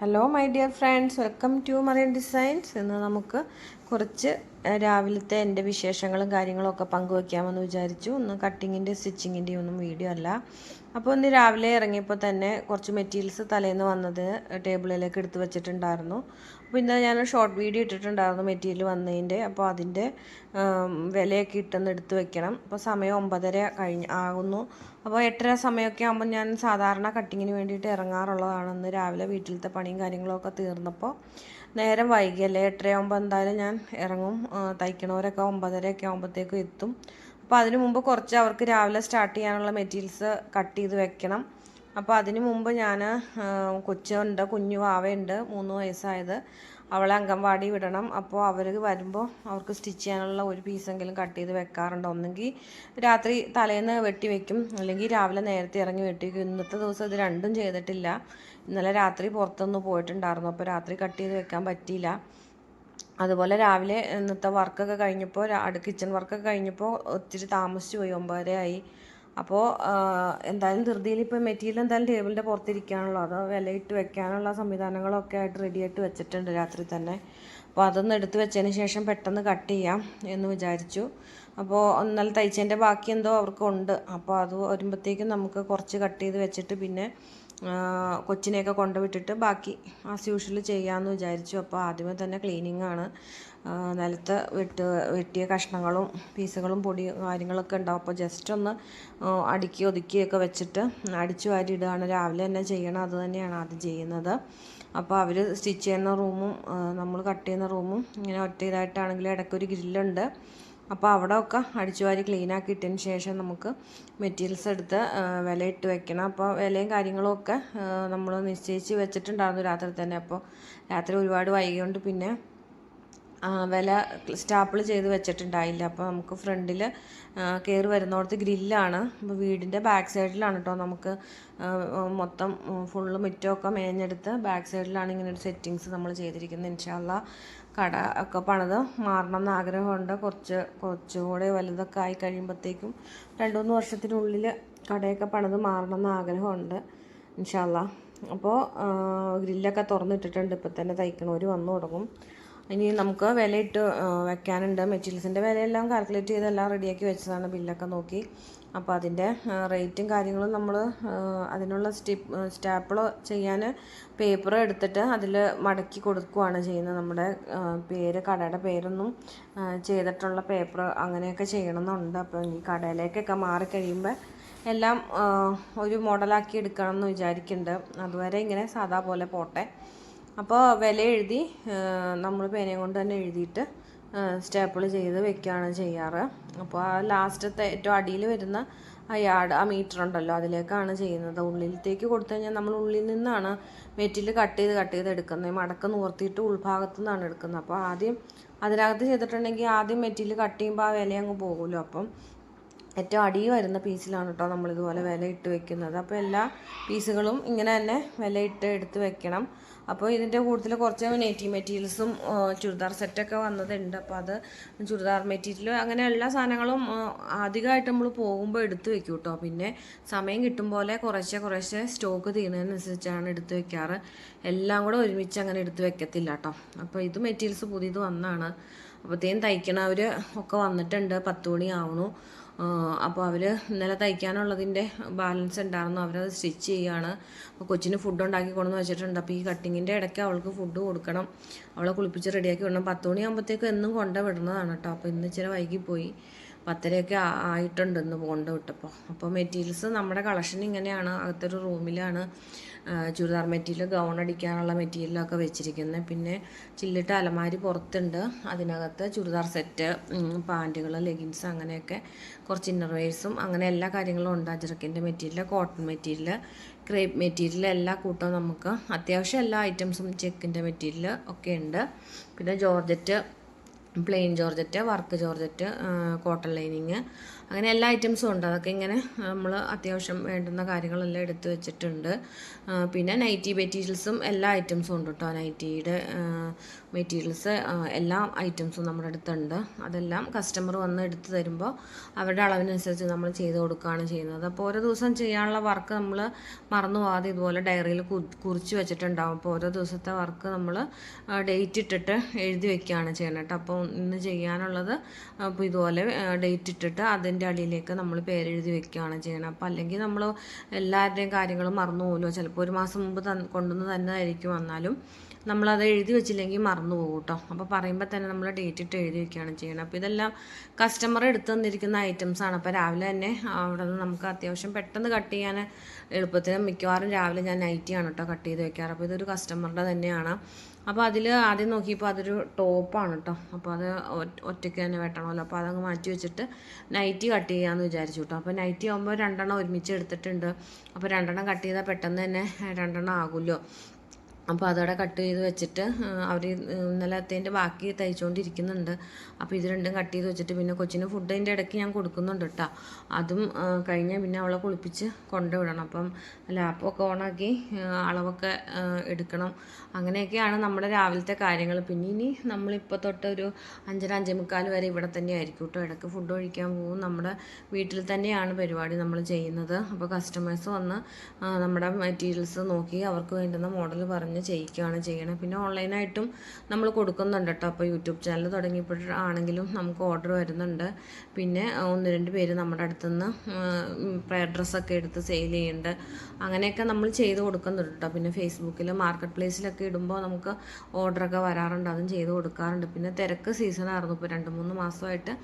Hello my dear friends welcome to Marian designs ഇന്ന് നമുക്ക് കുറച്ച് രാവിലത്തെ എന്റെ വിശേഷങ്ങളും കാര്യങ്ങളും ഒക്കെ പങ്കുവയ്ക്കാമെന്ന് വിചാരിച്ചു. ഒന്ന് കട്ടിങ്ങിന്റെ സ്റ്റിച്ചിങ്ങിന്റെയും ഒന്നും വീഡിയോ അല്ല. അപ്പോൾ ഒന്ന് രാവിലെ ഇറങ്ങിയപ്പോൾ തന്നെ കുറച്ച് മെറ്റീരിയൽസ് തലേന്ന് വന്നത് ടേബിളിലേക്ക് എടുത്ത് വെച്ചിട്ടുണ്ടായിരുന്നു. അപ്പോൾ ഇന്നലെ ഞാൻ ഷോർട്ട് വീഡിയോ ഇട്ടിട്ടുണ്ടായിരുന്നു മെറ്റീരിയൽ വന്നതിന്റെ. അപ്പോൾ അതിന്റെ വിലയൊക്കെ ഇട്ടെന്ന് എടുത്ത് വെക്കണം. അപ്പോൾ സമയം ഒമ്പതര കഴിഞ്ഞ് ആകുന്നു. അപ്പോൾ എട്ടര സമയമൊക്കെ ആകുമ്പോൾ ഞാൻ സാധാരണ കട്ടിങ്ങിന് വേണ്ടിയിട്ട് ഇറങ്ങാറുള്ളതാണ്. ഇന്ന് രാവിലെ വീട്ടിലത്തെ പണിയും കാര്യങ്ങളൊക്കെ തീർന്നപ്പോൾ നേരം വൈകിയല്ലേ. എട്ടരയാകുമ്പോൾ എന്തായാലും ഞാൻ ഇറങ്ങും. തയ്ക്കണവരൊക്കെ ഒമ്പതരയൊക്കെ ആകുമ്പോഴത്തേക്കും എത്തും. അപ്പോൾ അതിനു മുമ്പ് കുറച്ച് അവർക്ക് രാവിലെ സ്റ്റാർട്ട് ചെയ്യാനുള്ള മെറ്റീരിയൽസ് കട്ട് ചെയ്ത് വെക്കണം. അപ്പോൾ അതിന് മുമ്പ് ഞാൻ കൊച്ചുണ്ട് കുഞ്ഞു വാവയുണ്ട് മൂന്ന് വയസ്സായത്. അവളെ അംഗൻവാടി വിടണം. അപ്പോൾ അവർ വരുമ്പോൾ അവർക്ക് സ്റ്റിച്ച് ചെയ്യാനുള്ള ഒരു പീസെങ്കിലും കട്ട് ചെയ്ത് വെക്കാറുണ്ട്. ഒന്നെങ്കിൽ രാത്രി തലേന്ന് വെട്ടി വെക്കും. അല്ലെങ്കിൽ രാവിലെ നേരത്തെ ഇറങ്ങി വെട്ടി വെക്കും. ഇന്നത്തെ ദിവസം ഇത് രണ്ടും ചെയ്തിട്ടില്ല. ഇന്നലെ രാത്രി പുറത്തൊന്ന് പോയിട്ടുണ്ടായിരുന്നു. അപ്പോൾ രാത്രി കട്ട് ചെയ്ത് വെക്കാൻ പറ്റിയില്ല. അതുപോലെ രാവിലെ ഇന്നത്തെ വർക്കൊക്കെ കഴിഞ്ഞപ്പോൾ കിച്ചൺ വർക്കൊക്കെ കഴിഞ്ഞപ്പോൾ ഒത്തിരി താമസിച്ചു പോയി. ഒമ്പതരയായി. അപ്പോൾ എന്തായാലും ധൃതിയിൽ ഇപ്പോൾ മെറ്റീരിയൽ എന്തായാലും ടേബിളിന്റെ പുറത്തിരിക്കാനുള്ളൂ അത് വിലയിട്ട് വെക്കാനുള്ള സംവിധാനങ്ങളൊക്കെ ആയിട്ട് റെഡി ആയിട്ട് വെച്ചിട്ടുണ്ട് രാത്രി തന്നെ. അപ്പോൾ അതൊന്ന് എടുത്ത് വെച്ചതിന് ശേഷം പെട്ടെന്ന് കട്ട് ചെയ്യാം എന്ന് വിചാരിച്ചു. അപ്പോൾ ഇന്നലെ തയ്ച്ചതിന്റെ ബാക്കി എന്തോ അവർക്കുണ്ട് അപ്പോൾ അത് വരുമ്പോഴത്തേക്കും നമുക്ക് കുറച്ച് കട്ട് ചെയ്ത് വെച്ചിട്ട് പിന്നെ കൊച്ചിനെയൊക്കെ കൊണ്ടുവിട്ടിട്ട് ബാക്കി ആസ് യൂഷ്വൽ ചെയ്യാമെന്ന് വിചാരിച്ചു. അപ്പോൾ ആദ്യമേ തന്നെ ക്ലീനിങ് ആണ്. ആ, നിലത്ത് വെട്ട് വെട്ടിയ കഷ്ണങ്ങളും പീസുകളും പൊടി കാര്യങ്ങളൊക്കെ ഉണ്ടാവും. അപ്പോൾ ജസ്റ്റ് ഒന്ന് അടുക്കി ഒതുക്കിയൊക്കെ വെച്ചിട്ട് അടിച്ചു വാരി ഇടുകയാണ്. രാവിലെ തന്നെ ചെയ്യണം. അത് തന്നെയാണ് ആദ്യം ചെയ്യുന്നത്. അപ്പോൾ അവർ സ്റ്റിച്ച് ചെയ്യുന്ന റൂമും നമ്മൾ കട്ട് ചെയ്യുന്ന റൂമും ഇങ്ങനെ ഒറ്റ ഇതായിട്ടാണെങ്കിൽ ഇടയ്ക്കൊരു ഗ്രില്ലുണ്ട്. അപ്പോൾ അവിടെ ഒക്കെ അടിച്ചു വാരി ക്ലീൻ ആക്കി ഇട്ടതിന് ശേഷം നമുക്ക് മെറ്റീരിയൽസ് എടുത്ത് വില വിലയിട്ട് വെക്കണം. അപ്പോൾ വിലയും കാര്യങ്ങളും ഒക്കെ നമ്മൾ നിശ്ചയിച്ച് വെച്ചിട്ടുണ്ടായിരുന്നു രാത്രി തന്നെ. അപ്പോൾ രാത്രി ഒരുപാട് വൈകിയോണ്ട് പിന്നെ വില സ്റ്റാപ്പിൾ ചെയ്ത് വെച്ചിട്ടുണ്ടായില്ല. അപ്പോൾ നമുക്ക് ഫ്രണ്ടിൽ കയറി വരുന്നോടത്ത് ഗ്രില്ലാണ്. അപ്പോൾ വീടിന്റെ ബാക്ക് സൈഡിലാണ് കേട്ടോ നമുക്ക് മൊത്തം ഫുള്ള് മുറ്റമൊക്കെ മേഞ്ഞെടുത്ത് ബാക്ക് സൈഡിലാണ് ഇങ്ങനെ ഒരു സെറ്റിങ്സ് നമ്മൾ ചെയ്തിരിക്കുന്നത്. ഇൻഷാല്ല കട ഒക്കെ പണിത് മാറണം എന്ന് ആഗ്രഹമുണ്ട്. കുറച്ച് കുറച്ചുകൂടെ വലുതൊക്കെ ആയി കഴിയുമ്പോഴത്തേക്കും രണ്ട് മൂന്ന് വർഷത്തിനുള്ളിൽ കടയൊക്കെ പണിത് മാറണം എന്ന് ആഗ്രഹമുണ്ട്. ഇൻഷാല്ല അപ്പോൾ ഗ്രില്ലൊക്കെ തുറന്നിട്ടിട്ടുണ്ട്. ഇപ്പം തന്നെ തയ്ക്കണവർ വന്നു തുടങ്ങും. ഇനി നമുക്ക് വിലയിട്ട് വെക്കാനുണ്ട്. മെറ്റീരിയൽസിന്റെ വിലയെല്ലാം കാൽക്കുലേറ്റ് ചെയ്തെല്ലാം റെഡിയാക്കി വെച്ചതാണ്. ബില്ലൊക്കെ നോക്കി. അപ്പോൾ അതിന്റെ റേറ്റും കാര്യങ്ങളും നമ്മൾ അതിനുള്ള സ്റ്റിപ്പ് സ്റ്റാപ്പിൾ ചെയ്യാൻ പേപ്പർ എടുത്തിട്ട് അതിൽ മടക്കി കൊടുക്കുകയാണ് ചെയ്യുന്നത്. നമ്മുടെ പേര് കടയുടെ പേരൊന്നും ചെയ്തിട്ടുള്ള പേപ്പർ അങ്ങനെയൊക്കെ ചെയ്യണമെന്നുണ്ട്. അപ്പോൾ ഈ കടയിലേക്കൊക്കെ മാറിക്കഴിയുമ്പോൾ എല്ലാം ഒരു മോഡലാക്കി എടുക്കണം എന്ന് വിചാരിക്കുന്നുണ്ട്. അതുവരെ ഇങ്ങനെ സാധാ പോലെ പോട്ടെ. അപ്പോൾ വില എഴുതി നമ്മൾ പേനയും കൊണ്ട് തന്നെ എഴുതിയിട്ട് സ്റ്റാപ്പിൾ ചെയ്ത് വെക്കുകയാണ് ചെയ്യാറ്. അപ്പോൾ ആ ലാസ്റ്റത്തെ ഏറ്റവും അടിയിൽ വരുന്ന ആ യാഡ് ആ മീറ്റർ ഉണ്ടല്ലോ അതിലേക്കാണ് ചെയ്യുന്നത്. ഉള്ളിലത്തേക്ക് കൊടുത്തു കഴിഞ്ഞാൽ നമ്മൾ ഉള്ളിൽ നിന്നാണ് മെറ്റീരിയൽ കട്ട് ചെയ്ത് കട്ട് ചെയ്ത് എടുക്കുന്നത്. മടക്ക നിവർത്തിയിട്ട് ഉൾഭാഗത്തു നിന്നാണ് എടുക്കുന്നത്. അപ്പോൾ ആദ്യം അതിനകത്ത് ചെയ്തിട്ടുണ്ടെങ്കിൽ ആദ്യം മെറ്റീരിയൽ കട്ട് ചെയ്യുമ്പോൾ ആ വില അങ്ങ് പോകുമല്ലോ. അപ്പം ഏറ്റവും അടി വരുന്ന പീസിലാണ് കേട്ടോ നമ്മളിതുപോലെ വില ഇട്ട് വെക്കുന്നത്. അപ്പോൾ എല്ലാ പീസുകളും ഇങ്ങനെ തന്നെ വില ഇട്ട് എടുത്ത് വെക്കണം. അപ്പോൾ ഇതിന്റെ കൂടുതൽ കുറച്ച് നെറ്റി മെറ്റീരിയൽസും ചുരിദാർ സെറ്റൊക്കെ വന്നതുണ്ട്. അപ്പോൾ അത് ചുരിദാർ മെറ്റീരിയൽ അങ്ങനെ എല്ലാ സാധനങ്ങളും അധികമായിട്ട് നമ്മൾ പോകുമ്പോൾ എടുത്തു വെക്കും കേട്ടോ പിന്നെ സമയം കിട്ടും പോലെ കുറേശ്ശെ കുറേശ്ശെ സ്റ്റോക്ക് തീരുന്നതിനനുസരിച്ചാണ് എടുത്തു വെക്കാറ്. എല്ലാം കൂടെ ഒരുമിച്ച് അങ്ങനെ എടുത്തു വെക്കത്തില്ല കേട്ടോ അപ്പോൾ ഇത് മെറ്റീരിയൽസ് പുതിയത് വന്നാണ്. അപ്പോഴത്തേക്കും തയ്ക്കണവർ ഒക്കെ വന്നിട്ടുണ്ട്. പത്ത് മണി ആവണു. അപ്പോൾ അവർ ഇന്നലെ തയ്ക്കാനുള്ളതിന്റെ ബാലൻസ് ഉണ്ടായിരുന്നു അവരത് സ്റ്റിച്ച് ചെയ്യുകയാണ് അപ്പോൾ കൊച്ചിന് ഫുഡ് ഉണ്ടാക്കി കൊണ്ടുവന്ന് വെച്ചിട്ടുണ്ട്. അപ്പോൾ ഈ കട്ടിങ്ങിന്റെ ഇടയ്ക്ക് അവൾക്ക് ഫുഡ് കൊടുക്കണം. അവളെ കുളിപ്പിച്ച് റെഡിയാക്കി വിടണം. പത്ത് മണിയാകുമ്പോഴത്തേക്കും എന്നും കൊണ്ടുവിടുന്നതാണ് കേട്ടോ. അപ്പോൾ ഇന്ന് ഇച്ചിരി വൈകിപ്പോയി. പത്തരയൊക്കെ ആയിട്ടുണ്ട് ഇന്ന് പോണ്ട് വിട്ടപ്പോൾ അപ്പോൾ മെറ്റീരിയൽസ് നമ്മുടെ കളക്ഷൻ ഇങ്ങനെയാണ്. അകത്തൊരു റൂമിലാണ് ചുരിദാർ മെറ്റീരിയൽ ഗൗൺ അടിക്കാനുള്ള മെറ്റീരിയലൊക്കെ വെച്ചിരിക്കുന്നത് പിന്നെ ചില്ലിട്ട അലമാരി പുറത്തുണ്ട്. അതിനകത്ത് ചുരിദാർ സെറ്റ് പാന്റുകൾ ലെഗിൻസ് അങ്ങനെയൊക്കെ കുറച്ച് ഇന്നർവെയർസും അങ്ങനെ എല്ലാ കാര്യങ്ങളും ഉണ്ട്. അജറക്കിന്റെ material cotton material crepe material എല്ലാ കൂട്ടവും നമുക്ക് അത്യാവശ്യം എല്ലാ ഐറ്റംസും ചെക്കിന്റെ മെറ്റീരിയൽ ഒക്കെ ഉണ്ട്. പിന്നെ georgette plain georgette work georgette cotton lining അങ്ങനെ എല്ലാ ഐറ്റംസും ഉണ്ട്. അതൊക്കെ ഇങ്ങനെ നമ്മൾ അത്യാവശ്യം വേണ്ടുന്ന കാര്യങ്ങളെല്ലാം എടുത്തു വെച്ചിട്ടുണ്ട്. പിന്നെ നൈറ്റി മെറ്റീരിയൽസും എല്ലാ ഐറ്റംസും ഉണ്ട് കേട്ടോ നൈറ്റിയുടെ മെറ്റീരിയൽസ് എല്ലാ ഐറ്റംസും നമ്മുടെ അടുത്തുണ്ട്. അതെല്ലാം കസ്റ്റമർ വന്ന് എടുത്തു തരുമ്പോൾ അവരുടെ അളവിനനുസരിച്ച് നമ്മൾ ചെയ്ത് കൊടുക്കുകയാണ് ചെയ്യുന്നത്. അപ്പോൾ ഓരോ ദിവസം ചെയ്യാനുള്ള വർക്ക് നമ്മൾ മറന്നു പോകാതെ ഇതുപോലെ ഡയറിയിൽ കുറിച്ച് വെച്ചിട്ടുണ്ടാവും. അപ്പോൾ ഓരോ ദിവസത്തെ വർക്ക് നമ്മൾ ഡേറ്റ് ഇട്ടിട്ട് എഴുതി വെക്കുകയാണ് ചെയ്യണം കേട്ടോ അപ്പോൾ ഇന്ന് ചെയ്യാനുള്ളത് അപ്പോൾ ഇതുപോലെ ഡേറ്റ് ഇട്ടിട്ട് അതിന്റെ അടിയിലേക്ക് നമ്മൾ പേരെഴുതി വെക്കുകയാണ് ചെയ്യണം അപ്പോൾ അല്ലെങ്കിൽ നമ്മൾ എല്ലാവരുടെയും കാര്യങ്ങൾ മറന്നു പോകുമല്ലോ ചിലപ്പോൾ ഒരു മാസം മുമ്പ് തന്ന് കൊണ്ടുവന്ന് തന്നെ ആയിരിക്കും വന്നാലും നമ്മളത് എഴുതി വെച്ചില്ലെങ്കിൽ മറന്നു പോകും കേട്ടോ. അപ്പോൾ പറയുമ്പോൾ തന്നെ നമ്മൾ ഡേറ്റ് ഇട്ട് എഴുതി വെക്കുകയാണ് ചെയ്യണം അപ്പോൾ ഇതെല്ലാം കസ്റ്റമർ എടുത്തു തന്നിരിക്കുന്ന ഐറ്റംസ് ആണ്. അപ്പോൾ രാവിലെ തന്നെ അവിടെ നിന്ന് നമുക്ക് അത്യാവശ്യം പെട്ടെന്ന് കട്ട് ചെയ്യാൻ എളുപ്പത്തിന് മിക്കവാറും രാവിലെ ഞാൻ നൈറ്റിയാണ് കേട്ടോ കട്ട് ചെയ്ത് വെക്കാറ്. അപ്പോൾ ഇതൊരു കസ്റ്റമറുടെ തന്നെയാണ്. അപ്പോൾ അതിൽ ആദ്യം നോക്കിയപ്പോൾ അതൊരു ടോപ്പാണ് കേട്ടോ അപ്പോൾ അത് ഒറ്റ- ഒറ്റയ്ക്ക് തന്നെ വെട്ടണമല്ലോ. അപ്പോൾ അതങ്ങ് മാറ്റി വെച്ചിട്ട് നൈറ്റി കട്ട് ചെയ്യാമെന്ന് വിചാരിച്ചു കേട്ടോ അപ്പോൾ നൈറ്റി ആകുമ്പോൾ രണ്ടെണ്ണം ഒരുമിച്ച് എടുത്തിട്ടുണ്ട്. അപ്പോൾ രണ്ടെണ്ണം കട്ട് ചെയ്താൽ പെട്ടെന്ന് തന്നെ രണ്ടെണ്ണം ആകുമല്ലോ. അപ്പോൾ അതവിടെ കട്ട് ചെയ്ത് വെച്ചിട്ട് അവർ ഇന്നലത്തേന്റെ ബാക്കി തയ്ച്ചുകൊണ്ടിരിക്കുന്നുണ്ട് അപ്പോൾ ഇത് രണ്ടും കട്ട് ചെയ്ത് വെച്ചിട്ട് പിന്നെ കൊച്ചിന് ഫുഡ് അതിന്റെ ഇടയ്ക്ക് ഞാൻ കൊടുക്കുന്നുണ്ട് കേട്ടോ അതും കഴിഞ്ഞാൽ പിന്നെ അവളെ കുളിപ്പിച്ച് കൊണ്ടുവിടണം. അപ്പം ലാപ്പൊക്കെ ഓണാക്കി അളവൊക്കെ എടുക്കണം. അങ്ങനെയൊക്കെയാണ് നമ്മുടെ രാവിലത്തെ കാര്യങ്ങൾ പിന്നെ ഇനി നമ്മളിപ്പോൾ തൊട്ട് ഒരു അഞ്ചര അഞ്ചേ മുക്കാൽ വരെ ഇവിടെ തന്നെ ആയിരിക്കും കേട്ടോ ഇടയ്ക്ക് ഫുഡ് ഒഴിക്കാൻ പോകും. നമ്മുടെ വീട്ടിൽ തന്നെയാണ് പരിപാടി നമ്മൾ ചെയ്യുന്നത്. അപ്പോൾ കസ്റ്റമേഴ്സ് വന്ന് നമ്മുടെ മെറ്റീരിയൽസ് നോക്കി അവർക്ക് വേണ്ടുന്ന മോഡൽ പറഞ്ഞ് ചെയ്യിക്കുകയാണ് ചെയ്യണത് പിന്നെ ഓൺലൈനായിട്ടും നമ്മൾ കൊടുക്കുന്നുണ്ട് കേട്ടോ. അപ്പോൾ യൂട്യൂബ് ചാനൽ തുടങ്ങിയപ്പോഴാണെങ്കിലും നമുക്ക് ഓർഡർ വരുന്നുണ്ട്. പിന്നെ ഒന്ന് രണ്ട് പേര് നമ്മുടെ അടുത്തുനിന്ന് പ്രയർ ഡ്രസ്സൊക്കെ എടുത്ത് സെയിൽ ചെയ്യുന്നുണ്ട്. അങ്ങനെയൊക്കെ നമ്മൾ ചെയ്ത് കൊടുക്കുന്നുണ്ട് കേട്ടോ. പിന്നെ ഫേസ്ബുക്കിൽ മാർക്കറ്റ് പ്ലേസിലൊക്കെ ഇടുമ്പോൾ നമുക്ക് ഓർഡറൊക്കെ വരാറുണ്ട്. അതും ചെയ്ത് കൊടുക്കാറുണ്ട്. പിന്നെ തിരക്ക് സീസണായിരുന്നു ഇപ്പോൾ രണ്ട് മൂന്ന് മാസമായിട്ട്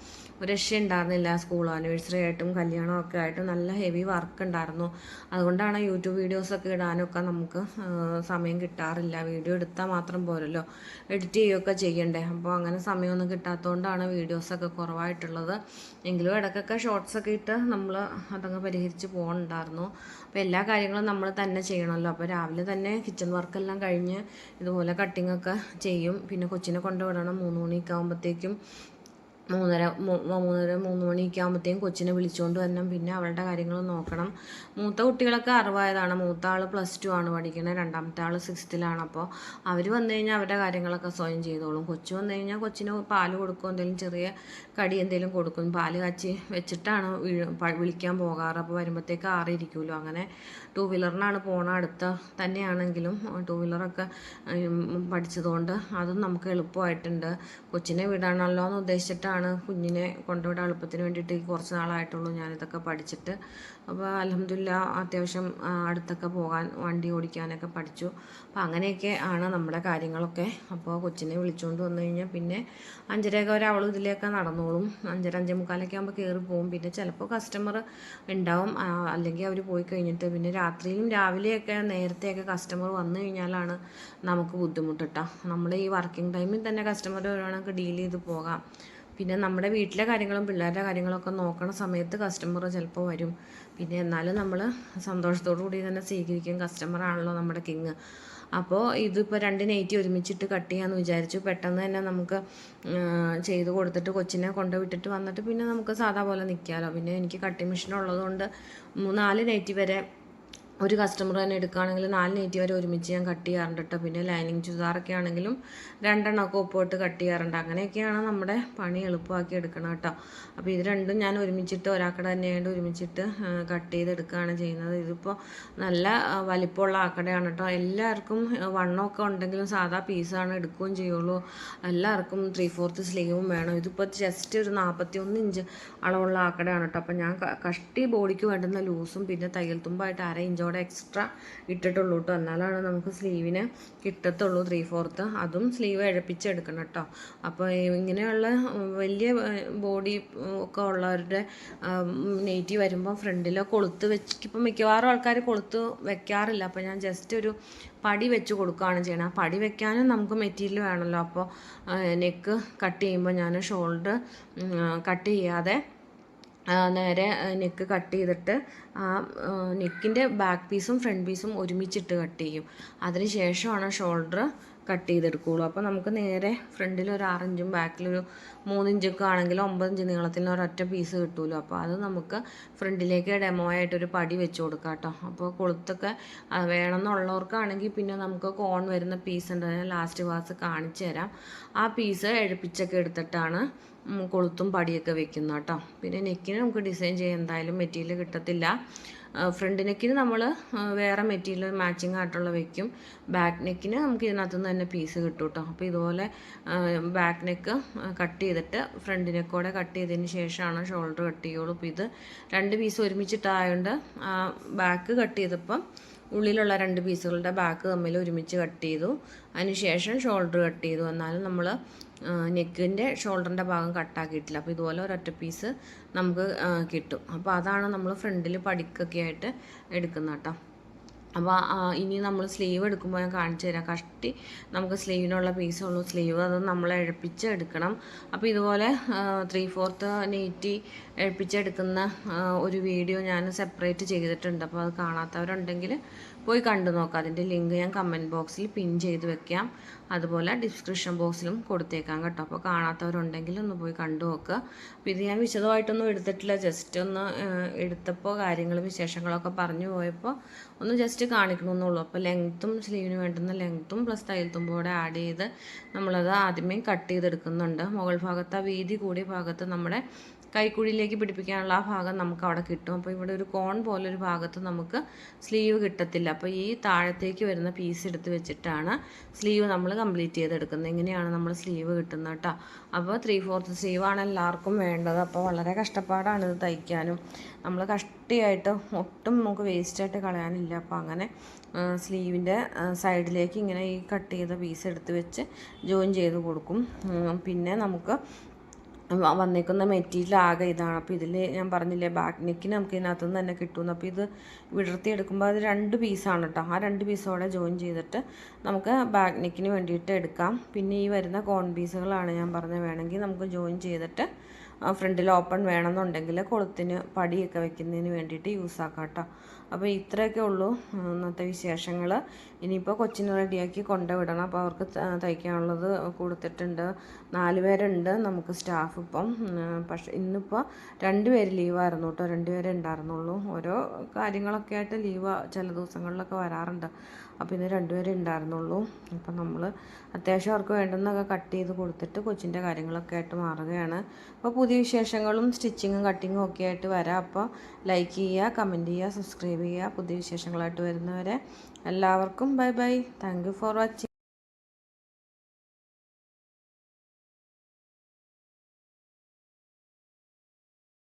രക്ഷ ഉണ്ടായിരുന്നില്ല. സ്കൂൾ ആനിവേഴ്സറി ആയിട്ടും കല്യാണമൊക്കെ ആയിട്ടും നല്ല ഹെവി വർക്ക് ഉണ്ടായിരുന്നു. അതുകൊണ്ടാണ് യൂട്യൂബ് വീഡിയോസൊക്കെ ഇടാനൊക്കെ നമുക്ക് സമയം സമയം കിട്ടാറില്ല. വീഡിയോ എടുത്താൽ മാത്രം പോരല്ലോ. എഡിറ്റ് ചെയ്യുകയൊക്കെ ചെയ്യണ്ടേ. അപ്പോൾ അങ്ങനെ സമയമൊന്നും കിട്ടാത്തതുകൊണ്ടാണ് വീഡിയോസൊക്കെ കുറവായിട്ടുള്ളത്. എങ്കിലും ഇടയ്ക്കൊക്കെ ഷോർട്സൊക്കെ ഇട്ട് നമ്മൾ അതങ്ങ് പരിഹരിച്ച് പോകണുണ്ടായിരുന്നു. അപ്പോൾ എല്ലാ കാര്യങ്ങളും നമ്മൾ തന്നെ ചെയ്യണമല്ലോ. അപ്പോൾ രാവിലെ തന്നെ കിച്ചൺ വർക്കെല്ലാം കഴിഞ്ഞ് ഇതുപോലെ കട്ടിങ്ങൊക്കെ ചെയ്യും. പിന്നെ കൊച്ചിനെ കൊണ്ടുവിടണം മൂന്ന് മണിയൊക്കെ ആകുമ്പോഴത്തേക്കും മൂന്നര മൂന്നര മൂന്ന് മണിയൊക്കെ ആകുമ്പോഴത്തേക്കും കൊച്ചിനെ വിളിച്ചുകൊണ്ട് വരണം. പിന്നെ അവളുടെ കാര്യങ്ങൾ നോക്കണം. മൂത്ത കുട്ടികളൊക്കെ അറിവായതാണ്. മൂത്ത ആൾ പ്ലസ് ടു ആണ് പഠിക്കുന്നത് രണ്ടാമത്തെ ആൾ സിക്സ്ത്തിലാണ് അപ്പോൾ അവർ വന്നു കഴിഞ്ഞാൽ അവരുടെ കാര്യങ്ങളൊക്കെ സ്വയം ചെയ്തോളും. കൊച്ചു വന്നു കഴിഞ്ഞാൽ കൊച്ചിന് പാൽ കൊടുക്കും. എന്തെങ്കിലും ചെറിയ കടി എന്തെങ്കിലും കൊടുക്കും. പാൽ കാച്ചി വെച്ചിട്ടാണ് വിളിക്കാൻ പോകാറ്. അപ്പോൾ വരുമ്പോഴത്തേക്ക് ആറിയിരിക്കുമല്ലോ അങ്ങനെ ടൂ വീലറിനാണ് പോണ അടുത്ത തന്നെയാണെങ്കിലും ടൂ വീലറൊക്കെ പഠിച്ചതുകൊണ്ട് അതും നമുക്ക് എളുപ്പമായിട്ടുണ്ട്. കൊച്ചിനെ വിടണമല്ലോ എന്ന് ഉദ്ദേശിച്ചിട്ടാണ് കുഞ്ഞിനെ കൊണ്ടുവിടാൻ എളുപ്പത്തിന് വേണ്ടിയിട്ട് കുറച്ച് നാളായിട്ടുള്ളൂ ഞാനിതൊക്കെ പഠിച്ചിട്ട്. അപ്പോൾ അലഹമില്ല അത്യാവശ്യം അടുത്തൊക്കെ പോകാൻ വണ്ടി ഓടിക്കാനൊക്കെ പഠിച്ചു. അപ്പോൾ അങ്ങനെയൊക്കെ ആണ് നമ്മുടെ കാര്യങ്ങളൊക്കെ. അപ്പോൾ കൊച്ചിനെ വിളിച്ചുകൊണ്ട് വന്നു കഴിഞ്ഞാൽ പിന്നെ അഞ്ചരയൊക്കെ വരെ അവൾ ഇതിലേക്ക് നടന്നോളും. അഞ്ചര അഞ്ചേ മുക്കാലൊക്കെ ആകുമ്പോൾ കയറി പോകും പിന്നെ ചിലപ്പോൾ കസ്റ്റമർ ഉണ്ടാവും അല്ലെങ്കിൽ അവർ പോയി കഴിഞ്ഞിട്ട് പിന്നെ രാത്രിയിലും രാവിലെയൊക്കെ നേരത്തെയൊക്കെ കസ്റ്റമർ വന്നു കഴിഞ്ഞാലാണ് നമുക്ക് ബുദ്ധിമുട്ട് കേട്ടോ നമ്മൾ ഈ വർക്കിംഗ് ടൈമിൽ തന്നെ കസ്റ്റമർ വരുവാണെങ്കിൽ ഡീൽ ചെയ്ത് പോകാം. പിന്നെ നമ്മുടെ വീട്ടിലെ കാര്യങ്ങളും പിള്ളേരുടെ കാര്യങ്ങളൊക്കെ നോക്കണ സമയത്ത് കസ്റ്റമർ ചിലപ്പോൾ വരും. പിന്നെ എന്നാലും നമ്മൾ സന്തോഷത്തോടു കൂടി തന്നെ സ്വീകരിക്കും. കസ്റ്റമറാണല്ലോ നമ്മുടെ കിങ് അപ്പോൾ ഇതിപ്പോൾ രണ്ട് നൈറ്റി ഒരുമിച്ചിട്ട് കട്ട് ചെയ്യാമെന്ന് വിചാരിച്ചു. പെട്ടെന്ന് തന്നെ നമുക്ക് ചെയ്ത് കൊടുത്തിട്ട് കൊച്ചിനെ കൊണ്ടുവിട്ടിട്ട് വന്നിട്ട് പിന്നെ നമുക്ക് സാധാ പോലെ നിൽക്കാമല്ലോ പിന്നെ എനിക്ക് കട്ടിങ് മെഷീൻ ഉള്ളതുകൊണ്ട് മൂന്നാൽ നാല് നൈറ്റി വരെ ഒരു കസ്റ്റമർ തന്നെ എടുക്കുകയാണെങ്കിൽ നാല് നൈറ്റി വരെ ഒരുമിച്ച് ഞാൻ കട്ട് ചെയ്യാറുണ്ട് കേട്ടോ പിന്നെ ലൈനിങ് ചുരിദാറൊക്കെ ആണെങ്കിലും രണ്ടെണ്ണമൊക്കെ ഒപ്പിട്ട് കട്ട് ചെയ്യാറുണ്ട്. അങ്ങനെയൊക്കെയാണ് നമ്മുടെ പണി എളുപ്പമാക്കി എടുക്കണം കേട്ടോ അപ്പോൾ ഇത് രണ്ടും ഞാൻ ഒരുമിച്ചിട്ട് ഒരാക്കട തന്നെയായിട്ട് ഒരുമിച്ചിട്ട് കട്ട് ചെയ്തെടുക്കുകയാണ് ചെയ്യുന്നത്. ഇതിപ്പോൾ നല്ല വലിപ്പമുള്ള ആക്കടയാണ് കേട്ടോ എല്ലാവർക്കും വണ്ണമൊക്കെ ഉണ്ടെങ്കിലും സാധാ പീസാണ് എടുക്കുകയും ചെയ്യുള്ളൂ. എല്ലാവർക്കും ത്രീ ഫോർത്ത് സ്ലീവും വേണം. ഇതിപ്പോൾ ജസ്റ്റ് ഒരു നാൽപ്പത്തി ഒന്ന് ഇഞ്ച് അളവുള്ള ആക്കടയാണ് കേട്ടോ അപ്പോൾ ഞാൻ കഷ്ടി ബോഡിക്ക് വേണ്ടുന്ന ലൂസും പിന്നെ തയ്യൽ തുമ്പായിട്ട് അര ഇഞ്ചോടെ എക്സ്ട്രാ ഇട്ടിട്ടുള്ളൂ കേട്ടോ എന്നാലാണ് നമുക്ക് സ്ലീവിന് കിട്ടത്തുള്ളൂ ത്രീ ഫോർത്ത് അതും സ്ലീവ് ഇഴപ്പിച്ചെടുക്കണം കേട്ടോ അപ്പോൾ ഇങ്ങനെയുള്ള വലിയ ബോഡി ഒക്കെ ഉള്ളവരുടെ നെയ്റ്റി വരുമ്പോൾ ഫ്രണ്ടിലോ കൊളുത്ത് വെച്ച് ഇപ്പം മിക്കവാറും ആൾക്കാർ കൊളുത്ത് വെക്കാറില്ല. അപ്പോൾ ഞാൻ ജസ്റ്റ് ഒരു പടി വെച്ച് കൊടുക്കുകയാണ് ചെയ്യണം. ആ പടി വെക്കാനും നമുക്ക് മെറ്റീരിയൽ വേണമല്ലോ അപ്പോൾ നെക്ക് കട്ട് ചെയ്യുമ്പോൾ ഞാൻ ഷോൾഡർ കട്ട് ചെയ്യാതെ നേരെ നെക്ക് കട്ട് ചെയ്തിട്ട് ആ നെക്കിന്റെ ബാക്ക് പീസും ഫ്രണ്ട് പീസും ഒരുമിച്ചിട്ട് കട്ട് ചെയ്യും. അതിന് ശേഷമാണ് ഷോൾഡർ കട്ട് ചെയ്തെടുക്കുകയുള്ളൂ അപ്പോൾ നമുക്ക് നേരെ ഫ്രണ്ടിൽ ഒരു ആറിഞ്ചും ബാക്കിലൊരു മൂന്നിഞ്ചൊക്കെ ആണെങ്കിൽ ഒമ്പതിഞ്ച് നീളത്തിൽ ഒരൊറ്റ പീസ് കിട്ടുമല്ലോ അപ്പോൾ അത് നമുക്ക് ഫ്രണ്ടിലേക്ക് ഡെമോ ആയിട്ടൊരു പടി വെച്ച് കൊടുക്കാം കേട്ടോ. അപ്പോൾ കൊളുത്തൊക്കെ വേണം വേണമെന്നുള്ളവർക്കാണെങ്കിൽ പിന്നെ നമുക്ക് കോൺ വരുന്ന പീസ് ഉണ്ട് ലാസ്റ്റ് ക്ലാസ് കാണിച്ചു തരാം ആ പീസ് എഴുപ്പിച്ചൊക്കെ എടുത്തിട്ടാണ് കൊളുത്തും പടിയൊക്കെ വെക്കുന്ന കേട്ടോ പിന്നെ നെക്കിന് നമുക്ക് ഡിസൈൻ ചെയ്യാൻ എന്തായാലും മെറ്റീരിയൽ കിട്ടത്തില്ല. ഫ്രണ്ട് നെക്കിന് നമ്മൾ വേറെ മെറ്റീരിയൽ മാച്ചിങ് ആയിട്ടുള്ള വെക്കും. ബാക്ക് നെക്കിന് നമുക്ക് ഇതിനകത്തു നിന്ന് തന്നെ പീസ് കിട്ടും കേട്ടോ അപ്പോൾ ഇതുപോലെ ബാക്ക് നെക്ക് കട്ട് ചെയ്തിട്ട് ഫ്രണ്ട് നെക്കോടെ കട്ട് ചെയ്തതിന് ശേഷമാണ് ഷോൾഡർ കട്ട് ചെയ്യുള്ളൂ. അപ്പോൾ ഇത് രണ്ട് പീസ് ഒരുമിച്ചിട്ടായതുകൊണ്ട് ബാക്ക് കട്ട് ചെയ്തപ്പം ഉള്ളിലുള്ള രണ്ട് പീസുകളുടെ ബാക്ക് തമ്മിൽ ഒരുമിച്ച് കട്ട് ചെയ്തു. അതിനുശേഷം ഷോൾഡർ കട്ട് ചെയ്തു. എന്നാലും നമ്മൾ നെക്കിന്റെ ഷോൾഡറിന്റെ ഭാഗം കട്ടാക്കിയിട്ടില്ല അപ്പോൾ ഇതുപോലെ ഒരൊറ്റ പീസ് നമുക്ക് കിട്ടും. അപ്പോൾ അതാണ് നമ്മൾ ഫ്രണ്ടിൽ പടിക്കൊക്കെ ആയിട്ട് എടുക്കുന്നത് കേട്ടോ. അപ്പോൾ ഇനി നമ്മൾ സ്ലീവ് എടുക്കുമ്പോൾ ഞാൻ കാണിച്ചു തരാം. കഷ്ടി നമുക്ക് സ്ലീവിനുള്ള പീസുള്ളൂ സ്ലീവ് അത് നമ്മൾ എഴുപ്പിച്ച് എടുക്കണം. അപ്പോൾ ഇതുപോലെ ത്രീ ഫോർത്ത് നെയ്റ്റി എഴുപ്പിച്ചെടുക്കുന്ന ഒരു വീഡിയോ ഞാൻ സെപ്പറേറ്റ് ചെയ്തിട്ടുണ്ട്. അപ്പോൾ അത് കാണാത്തവരുണ്ടെങ്കിൽ പോയി കണ്ടു നോക്കാം. അതിന്റെ ലിങ്ക് ഞാൻ കമന്റ് ബോക്സിൽ പിൻ ചെയ്ത് വെക്കാം. അതുപോലെ ഡിസ്ക്രിപ്ഷൻ ബോക്സിലും കൊടുത്തേക്കാം കേട്ടോ. അപ്പോൾ കാണാത്തവരുണ്ടെങ്കിൽ ഒന്ന് പോയി കണ്ടു നോക്കുക അപ്പോൾ ഇത് ഞാൻ വിശദമായിട്ടൊന്നും എടുത്തിട്ടില്ല. ജസ്റ്റ് ഒന്ന് എടുത്തപ്പോൾ കാര്യങ്ങളും വിശേഷങ്ങളൊക്കെ പറഞ്ഞു പോയപ്പോൾ ഒന്ന് ജസ്റ്റ് കാണിക്കണമെന്നുള്ളൂ അപ്പോൾ ലെങ്ത്തും സ്ലീവിന് വേണ്ടുന്ന ലെങ്ത്തും പ്ലസ് തയ്യൽ തുമ്പോടെ ആഡ് ചെയ്ത് നമ്മളത് ആദ്യമേ കട്ട് ചെയ്തെടുക്കുന്നുണ്ട്. മുകൾ ഭാഗത്ത് ആ വീതി കൂടിയ ഭാഗത്ത് നമ്മുടെ കൈക്കുഴിയിലേക്ക് പിടിപ്പിക്കാനുള്ള ആ ഭാഗം നമുക്ക് അവിടെ കിട്ടും. അപ്പോൾ ഇവിടെ ഒരു കോൺ പോലൊരു ഭാഗത്ത് നമുക്ക് സ്ലീവ് കിട്ടത്തില്ല. അപ്പോൾ ഈ താഴത്തേക്ക് വരുന്ന പീസ് എടുത്ത് വെച്ചിട്ടാണ് സ്ലീവ് നമ്മൾ കംപ്ലീറ്റ് ചെയ്തെടുക്കുന്നത്. ഇങ്ങനെയാണ് നമ്മൾ സ്ലീവ് കിട്ടുന്നത് കേട്ടോ. അപ്പോൾ ത്രീ ഫോർത്ത് സ്ലീവാണ് എല്ലാവർക്കും വേണ്ടത്. അപ്പോൾ വളരെ കഷ്ടപ്പാടാണ് ഇത് തയ്ക്കാനും. നമ്മൾ കഷ്ടിയായിട്ട് ഒട്ടും നമുക്ക് വേസ്റ്റായിട്ട് കളയാനില്ല. അപ്പോൾ അങ്ങനെ സ്ലീവിന്റെ സൈഡിലേക്ക് ഇങ്ങനെ ഈ കട്ട് ചെയ്ത പീസ് എടുത്ത് വെച്ച് ജോയിൻ ചെയ്ത് കൊടുക്കും. പിന്നെ നമുക്ക് വന്നേക്കുന്ന മെറ്റീരിയൽ ആകെ ഇതാണ്. അപ്പോൾ ഇതിൽ ഞാൻ പറഞ്ഞില്ലേ ബാക്ക് നെക്കിന് നമുക്ക് ഇതിനകത്തു നിന്ന് തന്നെ കിട്ടുമെന്ന് അപ്പോൾ ഇത് വിടർത്തി എടുക്കുമ്പോൾ അത് രണ്ട് പീസാണ് കേട്ടോ ആ രണ്ട് പീസോടെ ജോയിൻ ചെയ്തിട്ട് നമുക്ക് ബാക്ക് നെക്കിന് വേണ്ടിയിട്ട് എടുക്കാം. പിന്നെ ഈ വരുന്ന കോൺ പീസുകളാണ് ഞാൻ പറഞ്ഞത്. വേണമെങ്കിൽ നമുക്ക് ജോയിൻ ചെയ്തിട്ട് ഫ്രണ്ടിൽ ഓപ്പൺ വേണമെന്നുണ്ടെങ്കിൽ കൊളുത്തിന് പടിയൊക്കെ വെക്കുന്നതിന് വേണ്ടിയിട്ട് യൂസ് ആക്കാം കേട്ടോ. അപ്പോൾ ഇത്രയൊക്കെ ഉള്ളൂ ഇന്നത്തെ വിശേഷങ്ങൾ. ഇനിയിപ്പോൾ കൊച്ചിന് റെഡിയാക്കി കൊണ്ടുവിടണം അപ്പോൾ അവർക്ക് തയ്ക്കാനുള്ളത് കൊടുത്തിട്ടുണ്ട്. നാല് പേരുണ്ട് നമുക്ക് സ്റ്റാഫ് ഇപ്പം. പക്ഷേ ഇന്നിപ്പോൾ രണ്ട് പേര് ലീവായിരുന്നു കേട്ടോ. രണ്ട് പേരേ ഉണ്ടായിരുന്നുള്ളൂ. ഓരോ കാര്യങ്ങളൊക്കെ ആയിട്ട് ലീവ് ചില ദിവസങ്ങളിലൊക്കെ വരാറുണ്ട്. അപ്പോൾ ഇന്ന് രണ്ടുപേരേ ഉണ്ടായിരുന്നുള്ളൂ. അപ്പം നമ്മൾ അത്യാവശ്യം അവർക്ക് വേണ്ടുന്നൊക്കെ കട്ട് ചെയ്ത് കൊടുത്തിട്ട് കൊച്ചിന്റെ കാര്യങ്ങളൊക്കെ ആയിട്ട് മാറുകയാണ്. അപ്പോൾ പുതിയ വിശേഷങ്ങളും സ്റ്റിച്ചിങ്ങും കട്ടിങ്ങും ഒക്കെ ആയിട്ട് വരാം. അപ്പോൾ ലൈക്ക് ചെയ്യുക കമന്റ് ചെയ്യുക സബ്സ്ക്രൈബ് ചെയ്യുക. പുതിയ വിശേഷങ്ങളായിട്ട് വരുന്നവരെ എല്ലാവർക്കും bye bye thank for watching